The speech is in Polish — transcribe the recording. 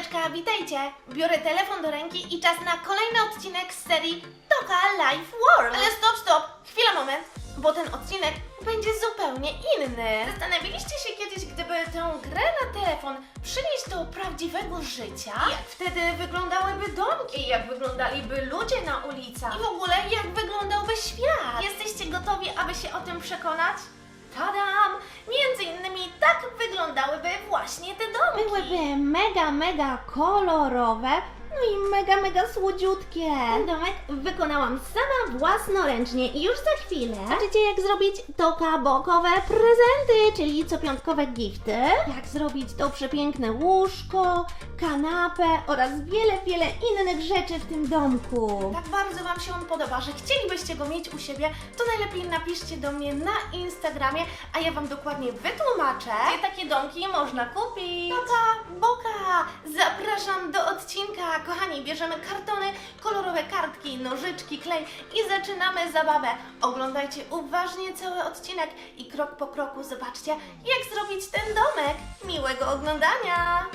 Siemaneczka, witajcie! Biorę telefon do ręki i czas na kolejny odcinek z serii Toka Life World. Ale stop, stop! Chwila, moment, bo ten odcinek będzie zupełnie inny. Zastanawialiście się kiedyś, gdyby tę grę na telefon przynieść do prawdziwego życia? Jak wtedy wyglądałyby domki? Jak wyglądaliby ludzie na ulicach? I w ogóle jak wyglądałby świat? Jesteście gotowi, aby się o tym przekonać? Tadam! Między innymi tak wyglądałyby właśnie te domki. Byłyby mega, mega kolorowe, no i mega, mega słodziutkie. Ten domek wykonałam sama własnoręcznie i już za chwilę zobaczycie jak zrobić toka-bokowe prezenty, czyli copiątkowe gifty. Jak zrobić to przepiękne łóżko, kanapę oraz wiele, wiele innych rzeczy w tym domku. Tak bardzo Wam się on podoba, że chcielibyście go mieć u siebie, to najlepiej napiszcie do mnie na Instagramie, a ja Wam dokładnie wytłumaczę, gdzie takie domki można kupić. Boka, boka! Zapraszam do odcinka. Kochani, bierzemy kartony, kolorowe kartki, nożyczki, klej i zaczynamy zabawę. Oglądajcie uważnie cały odcinek i krok po kroku zobaczcie, jak zrobić ten domek. Miłego oglądania!